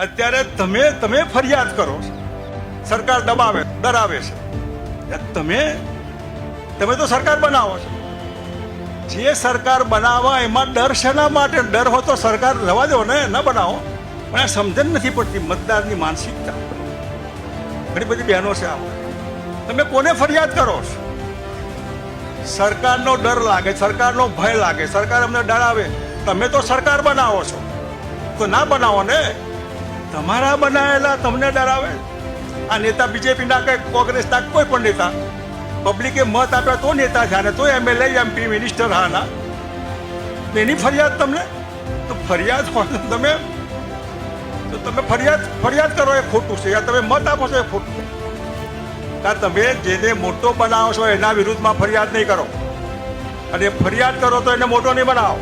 અત્યારે તમે તમે ફરિયાદ કરો. સરકાર દબાવે, ડરાવે છે. તમે તમે તો સરકાર બનાવો છો. જે સરકાર બનાવવા એમાં ડર શેના માટે? ડર હોય તો સરકાર રવા દો ને, ન બનાવો. પણ આ સમજણ નથી પડતી મતદારની માનસિકતા. ઘણી બધી બહેનો છે આ તમે કોને ફરિયાદ કરો છો? સરકારનો ડર લાગે, સરકારનો ભય લાગે, સરકાર અમને ડરાવે. તમે તો સરકાર બનાવો છો. તો ના બનાવો ને? તમારા બનાવેલા તમને ડરાવે? આ નેતા બીજેપીના કે કોંગ્રેસના કોઈ પણ નેતા? પબ્લિકે મત આપ્યા તો નેતા થયા ને તો એમએલએ, એમપી મિનિસ્ટર હાના. એની ફરિયાદ તમને? તો ફરિયાદ હોય તમે તો તમે ફરિયાદ ફરિયાદ કરો, એ ખોટું છે. યા તમે મત આપો છો, એ ખોટું છે. તમે જેને મોટો બનાવો છો, એના વિરુદ્ધમાં ફરિયાદ નહીં કરો. અને ફરિયાદ કરો તો એને મોટો નહીં બનાવો.